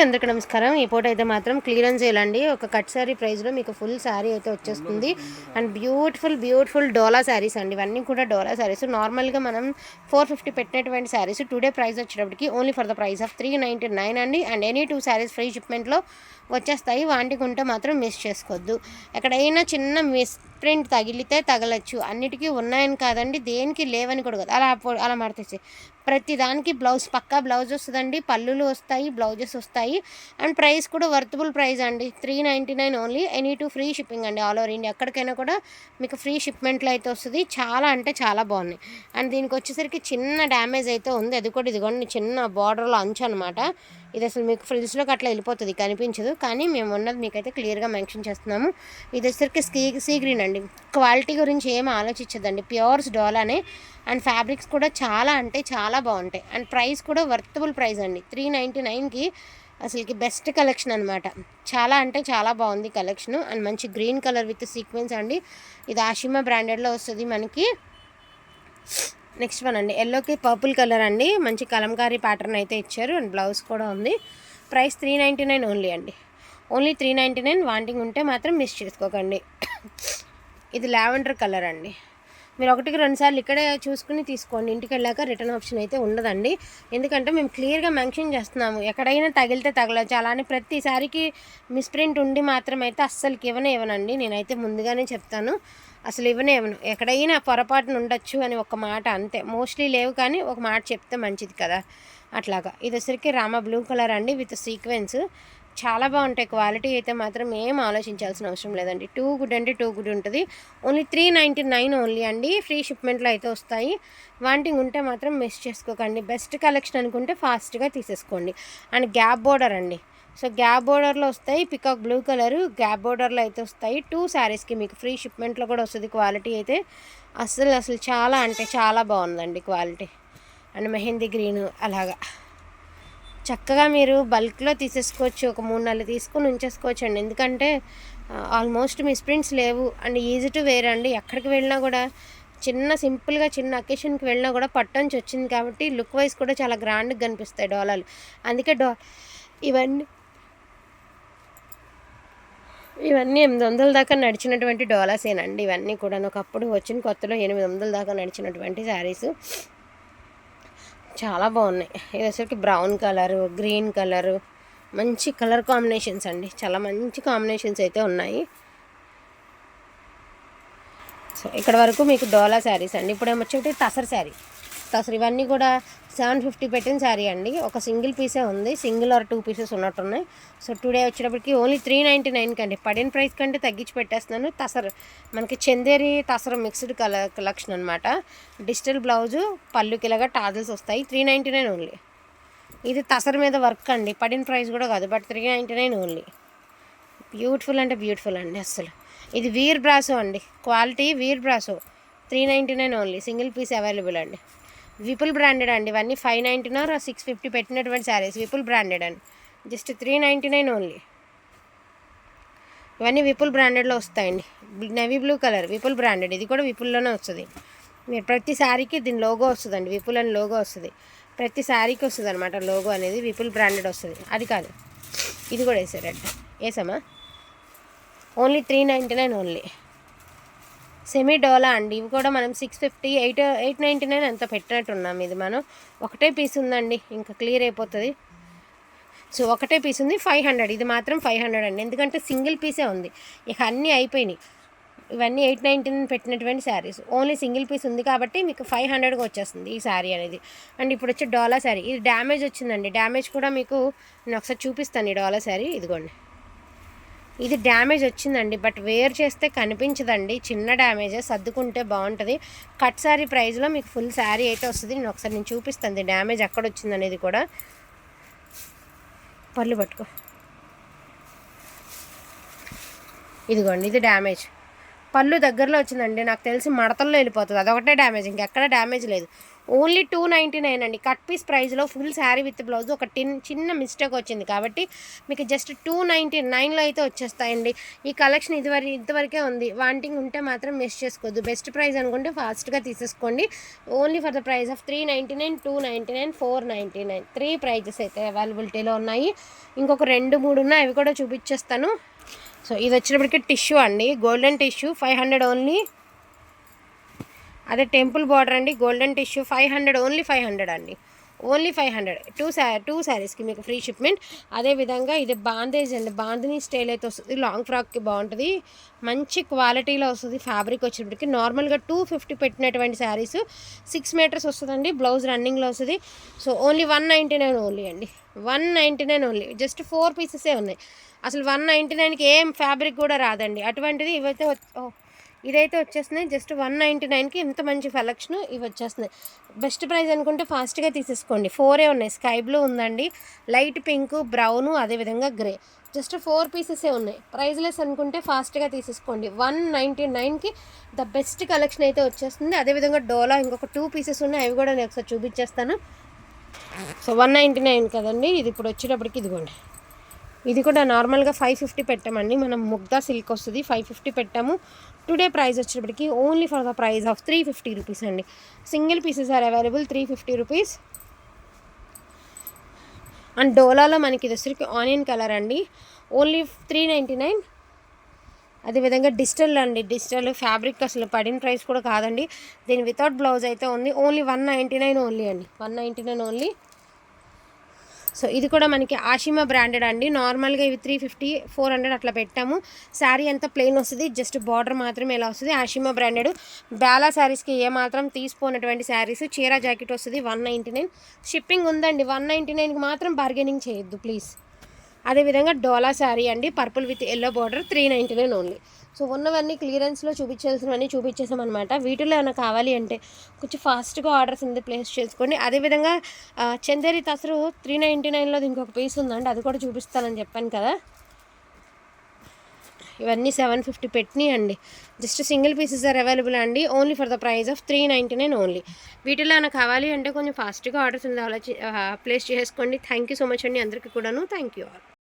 అందరికీ నమస్కారం. ఈ పూట అయితే మాత్రం క్లియరెన్స్ చేయాలండి. ఒక కట్ శారీ ప్రైస్లో మీకు ఫుల్ శారీ అయితే వచ్చేస్తుంది. And beautiful beautiful Dola saris అండి. ఇవన్నీ కూడా డోలా శారీస్. నార్మల్గా మనం ఫోర్ ఫిఫ్టీ పెట్టినటువంటి శారీస్ టుడే ప్రైస్ వచ్చేటప్పటికి only for the price of three ninety nine అండి. And any two saris free షిప్మెంట్లో వచ్చేస్తాయి. వాటికి ఉంటే మాత్రం మిస్ చేసుకోవద్దు. ఎక్కడైనా చిన్న మిస్ ప్రింట్ తగిలితే తగలచ్చు. అన్నిటికీ ఉన్నాయని కాదండి. దేనికి లేవని కూడా కదా. అలా అలా మడతేసి ప్రతి దానికి బ్లౌజ్ పక్కా బ్లౌజ్ వస్తుందండి. పళ్ళులు వస్తాయి బ్లౌజెస్ వస్తాయి. అండ్ ప్రైస్ కూడా వర్తబుల్ ప్రైస్ అండి. Three ninety nine only. Any two free shipping అండి ఆల్ ఓవర్ ఇండియా. ఎక్కడికైనా కూడా మీకు ఫ్రీ షిప్మెంట్లో అయితే వస్తుంది. చాలా అంటే చాలా బాగున్నాయి అండ్ దీనికి వచ్చేసరికి చిన్న డ్యామేజ్ అయితే ఉంది. అది కూడా ఇదిగోండి చిన్న బార్డర్లో అంచు అనమాట ఇది అసలు మీకు ఫ్రిల్స్లోకి అట్లా వెళ్ళిపోతుంది కనిపించదు. కానీ మేము ఉన్నది మీకైతే క్లియర్గా మెన్షన్ చేస్తున్నాము. ఇది వచ్చేసరికి స్కీ సీ గ్రీన్ అండి. క్వాలిటీ గురించి ఏం ఆలోచించదండి ప్యూర్స్ డోలానే. అండ్ ఫ్యాబ్రిక్స్ కూడా చాలా అంటే చాలా బాగుంటాయి. అండ్ ప్రైస్ కూడా వర్తబుల్ ప్రైస్ అండి. త్రీ నైంటీ నైన్కి అసలుకి బెస్ట్ కలెక్షన్ అనమాట చాలా అంటే చాలా బాగుంది కలెక్షన్. అండ్ మంచి గ్రీన్ కలర్ విత్ సీక్వెన్స్ అండి. ఇది ఆషిమా బ్రాండెడ్లో వస్తుంది మనకి. నెక్స్ట్ వన్ అండి. ఎల్లోకి పర్పుల్ కలర్ అండి. మంచి కలంకారీ ప్యాటర్న్ అయితే ఇచ్చారు. అండ్ బ్లౌజ్ కూడా ఉంది. Price three ninety nine only అండి. Only three ninety nine wanting ఉంటే మాత్రం మిస్ చేసుకోకండి. ఇది లావెండర్ కలర్ అండి. మీరు ఒకటికి రెండు సార్లు ఇక్కడే చూసుకుని తీసుకోండి. ఇంటికి వెళ్ళాక రిటర్న్ ఆప్షన్ అయితే ఉండదండి. ఎందుకంటే మేము క్లియర్గా మెన్షన్ చేస్తున్నాము. ఎక్కడైనా తగిలితే తగలచ్చు. అలానే ప్రతిసారికి మిస్ప్రింట్ ఉండి మాత్రం అయితే అస్సలకి ఇవ్వనే ఇవ్వనండి. నేనైతే ముందుగానే చెప్తాను. అసలు ఇవ్వనే ఇవ్వను. ఎక్కడైనా పొరపాటున ఉండొచ్చు అని ఒక మాట అంతే. మోస్ట్లీ లేవు కానీ ఒక మాట చెప్తే మంచిది కదా. అట్లాగా. ఇది వచ్చరికి రామ బ్లూ కలర్ అండి. విత్ సీక్వెన్స్ చాలా బాగుంటాయి. క్వాలిటీ అయితే మాత్రం ఏం ఆలోచించాల్సిన అవసరం లేదండి. టూ గుడ్ అంటే టూ గుడ్ ఉంటుంది. Only three ninety nine only అండి. ఫ్రీ షిప్మెంట్లో అయితే వస్తాయి. వాంటింగ్ ఉంటే మాత్రం మిస్ చేసుకోకండి. బెస్ట్ కలెక్షన్ అనుకుంటే ఫాస్ట్గా తీసేసుకోండి. అండ్ గ్యాప్ బోర్డర్ అండి. సో గ్యాప్ బోర్డర్లో వస్తాయి. పికాక్ బ్లూ కలర్ గ్యాప్ బోర్డర్లో అయితే వస్తాయి. టూ శారీస్కి మీకు ఫ్రీ షిప్మెంట్లో కూడా వస్తుంది. క్వాలిటీ అయితే అసలు అసలు చాలా అంటే చాలా బాగుందండి క్వాలిటీ. అండ్ మెహందీ గ్రీన్ అలాగా. చక్కగా మీరు బల్క్లో తీసేసుకోవచ్చు ఒక మూడు నెలలు తీసుకుని ఉంచేసుకోవచ్చు అండి ఎందుకంటే ఆల్మోస్ట్ మిస్ప్రింట్స్ లేవు అండ్ ఈజీ టు వేర్ అండి. ఎక్కడికి వెళ్ళినా కూడా చిన్న సింపుల్గా చిన్న అకేషన్కి వెళ్ళినా కూడా పట్టంచి వచ్చింది కాబట్టి లుక్ వైజ్ కూడా చాలా గ్రాండ్గా కనిపిస్తాయి డోలాలు అందుకే డో ఇవన్నీ ఇవన్నీ ఎనిమిది వందల దాకా నడిచినటువంటి డోలాసేనండి ఇవన్నీ కూడా ఒకప్పుడు వచ్చిన కొత్తలో ఎనిమిది వందల దాకా నడిచినటువంటి శారీస్. చాలా బాగున్నాయి. ఇది వచ్చరికి బ్రౌన్ కలరు గ్రీన్ కలరు మంచి కలర్ కాంబినేషన్స్ అండి. చాలా మంచి కాంబినేషన్స్ అయితే ఉన్నాయి. సో ఇక్కడ వరకు మీకు డోలా శారీస్ అండి. ఇప్పుడు ఏమొచ్చేటి శారీ. టసర్ ఇవన్నీ కూడా సెవెన్ ఫిఫ్టీ పెట్టిన శారీ అండి. ఒక సింగిల్ పీసే ఉంది. సింగిల్ ఆర్ టూ పీసెస్ ఉన్నట్టున్నాయి. సో టుడే వచ్చేటప్పటికి ఓన్లీ త్రీ నైంటీ నైన్ కండి. పడిన ప్రైస్ కంటే తగ్గించి పెట్టేస్తున్నాను. తసర్ మనకి చందేరి తసర మిక్స్డ్ కల కలెక్షన్ అనమాట డిజిటల్ బ్లౌజు పళ్ళుకి ఇలాగా టాజల్స్ వస్తాయి. Three ninety nine only. ఇది తసర్ మీద వర్క్ అండి. పడిన ప్రైస్ కూడా కాదు. But three ninety nine only. Beautiful అంటే బ్యూటిఫుల్ అండి అసలు ఇది వీర్ బ్రాసో అండి. క్వాలిటీ వీర్ brasso. Three ninety nine only. Single piece available అండి. విపుల్ బ్రాండెడ్ అండి. ఇవన్నీ five ninety nine six fifty పెట్టినటువంటి శారీస్. విపుల్ బ్రాండెడ్ అండి. Just three ninety nine only. ఇవన్నీ విపుల్ బ్రాండెడ్లో వస్తాయండి. Navy blue colour Vipul branded. ఇది కూడా విపుల్లోనే వస్తుంది. మీరు ప్రతి శారీకి దీని లోగో వస్తుందండి. విపుల్ అని లోగో వస్తుంది. ప్రతి శారీకి వస్తుంది అనమాట లోగో అనేది విపుల్ బ్రాండెడ్ వస్తుంది. అది కాదు. ఇది కూడా వేసారంట. వేసామా? Only three ninety nine only. Semi డోలా అండి. ఇవి కూడా మనం six fifty eight eight ninety nine అంత పెట్టినట్టున్నాం ఇది మనం. ఒకటే పీస్ ఉందండి. ఇంకా క్లియర్ అయిపోతుంది. సో ఒకటే పీస్ ఉంది ఫైవ్ హండ్రెడ్ ఇది మాత్రం ఫైవ్ హండ్రెడ్ అండి. ఎందుకంటే సింగిల్ పీసే ఉంది. ఇక అన్నీ అయిపోయినాయి. ఇవన్నీ ఎయిట్ నైంటీ నైన్ పెట్టినటువంటి శారీస్. ఓన్లీ సింగిల్ పీస్ ఉంది కాబట్టి మీకు ఫైవ్ హండ్రెడ్కి వచ్చేస్తుంది ఈ శారీ అనేది. అండ్ ఇప్పుడు వచ్చే డోలా శారీ. ఇది డ్యామేజ్ వచ్చిందండి. డ్యామేజ్ కూడా మీకు నేను ఒకసారి చూపిస్తాను ఈ డోలా శారీ. ఇదిగోండి. ఇది డ్యామేజ్ వచ్చిందండి బట్ వేర్ చేస్తే కనిపించదండి. చిన్న డ్యామేజ్ సర్దుకుంటే బాగుంటుంది. కట్ శారీ ప్రైస్లో మీకు ఫుల్ శారీ అయితే వస్తుంది. నేను ఒకసారి నేను చూపిస్తాను డ్యామేజ్ ఎక్కడ వచ్చింది అనేది కూడా. పళ్ళు పట్టుకో. ఇదిగోండి ఇది డ్యామేజ్. పళ్ళు దగ్గరలో వచ్చిందండి నాకు తెలిసి మడతల్లో వెళ్ళిపోతుంది. అదొకటే డ్యామేజ్ ఇంకెక్కడ డ్యామేజ్ లేదు. ఓన్లీ టూ నైంటీ నైన్ అండి. కట్ పీస్ ప్రైస్లో ఫుల్ శారీ విత్ బ్లౌజ్. ఒక టిన్ చిన్న మిస్టేక్ వచ్చింది కాబట్టి మీకు జస్ట్ టూ నైంటీ నైన్లో అయితే వచ్చేస్తాయండి. ఈ కలెక్షన్ ఇదివరకు ఇంతవరకే ఉంది. వాంటింగ్ ఉంటే మాత్రం మిస్ చేసుకోవద్దు. బెస్ట్ ప్రైస్ అనుకుంటే ఫాస్ట్గా తీసేసుకోండి. Only for the price of three ninety nine two ninety nine four ninety nine three prices అయితే అవైలబిలిటీలో ఉన్నాయి. ఇంకొక రెండు మూడు ఉన్నాయి. అవి కూడా చూపించేస్తాను. సో ఇది వచ్చినప్పటికీ టిష్యూ అండి. Golden tissue five hundred only అదే టెంపుల్ బార్డర్ అండి golden tissue five hundred only five hundred అండి. Only five hundred. టూ శా టూ శారీస్కి మీకు ఫ్రీ షిప్మెంట్. అదేవిధంగా ఇది బాందేజ్ అండి బాందిని స్టైల్ అయితే వస్తుంది లాంగ్ ఫ్రాక్కి బాగుంటుంది. మంచి క్వాలిటీలో వస్తుంది ఫ్యాబ్రిక్ వచ్చేటప్పటికి నార్మల్గా టూ ఫిఫ్టీ పెట్టినటువంటి శారీస్ సిక్స్ మీటర్స్ వస్తుందండి బ్లౌజ్ రన్నింగ్లో వస్తుంది. So only one ninety nine only అండి. One ninety nine only. Just four పీసెసే ఉన్నాయి. అసలు వన్ నైంటీ నైన్కి ఏం ఫ్యాబ్రిక్ కూడా రాదండి. అటువంటిది ఇవైతే ఇదైతే వచ్చేస్తున్నాయి. జస్ట్ వన్ నైంటీ నైన్కి ఇంత మంచి కలెక్షన్ ఇవి వచ్చేస్తున్నాయి. బెస్ట్ ప్రైస్ అనుకుంటే ఫాస్ట్గా తీసేసుకోండి. ఫోరే ఉన్నాయి. స్కై బ్లూ ఉందండి. లైట్ పింక్ బ్రౌన్ అదేవిధంగా గ్రే. జస్ట్ ఫోర్ పీసెసే ఉన్నాయి. ప్రైజ్లెస్ అనుకుంటే ఫాస్ట్గా తీసేసుకోండి. వన్ నైంటీ నైన్కి ద బెస్ట్ కలెక్షన్ అయితే వచ్చేస్తుంది. అదేవిధంగా డోలా ఇంకొక టూ పీసెస్ ఉన్నాయి. అవి కూడా నేను ఒకసారి చూపించేస్తాను. సో వన్ నైంటీ నైన్ కదండి. ఇది ఇప్పుడు వచ్చేటప్పటికి ఇదిగోండి. ఇది కూడా నార్మల్గా ఫైవ్ ఫిఫ్టీ పెట్టామండి. మనం ముగ్దా సిల్క్ వస్తుంది. ఫైవ్ ఫిఫ్టీ పెట్టాము. టుడే ప్రైస్ వచ్చేటప్పటికి only for the price of three fifty rupees అండి. Single pieces are available three fifty rupees. And డోలాలో మనకి ఇది వచ్చరికి ఆనియన్ కలర్ అండి. Only three ninety nine. అదేవిధంగా డిజిటల్ అండి. డిజిటల్ ఫ్యాబ్రిక్ అసలు పడిన ప్రైస్ కూడా కాదండి. దీని వితౌట్ బ్లౌజ్ అయితే ఉంది. Only one ninety nine only అండి. One ninety nine only. So ఇది కూడా మనకి ఆషిమా బ్రాండెడ్ అండి. నార్మల్గా ఇవి త్రీ ఫిఫ్టీ ఫోర్ హండ్రెడ్ అట్లా పెట్టాము. శారీ అంతా ప్లెయిన్ వస్తుంది. జస్ట్ బార్డర్ మాత్రమే ఇలా వస్తుంది? ఆషిమా బ్రాండెడ్. బ్యాలా శారీస్కి ఏ మాత్రం శారీస్. చీర జాకెట్ వస్తుంది వన్ నైంటీ నైన్ షిప్పింగ్ ఉందండి. వన్ నైంటీ నైన్కి మాత్రం బార్గెనింగ్ చేయొద్దు ప్లీజ్ అదేవిధంగా డోలా శారీ అండి. Purple with yellow border three ninety nine only so ఉన్నవన్నీ క్లియరెన్స్లో చూపించాల్సినవన్నీ చూపించేసామన్నమాట. వీటిలో ఏమైనా కావాలి అంటే కొంచెం ఫాస్ట్గా ఆర్డర్స్ ఉంది ప్లేస్ చేసుకోండి. అదేవిధంగా చందేరి తసరు త్రీ నైంటీ నైన్లో ఇంకొక పీస్ ఉందండి. అది కూడా చూపిస్తానని చెప్పాను కదా. ఇవన్నీ seven fifty పెట్టినాయండి. Just single pieces are available అండి. Only for the price of three ninety nine only. వీటిలో ఏమైనా కావాలి అంటే కొంచెం ఫాస్ట్గా ఆర్డర్స్ ఉంది అలా ప్లేస్ చేసుకోండి. థ్యాంక్ యూ సో మచ్ అండి అందరికీ కూడాను. Thank you all.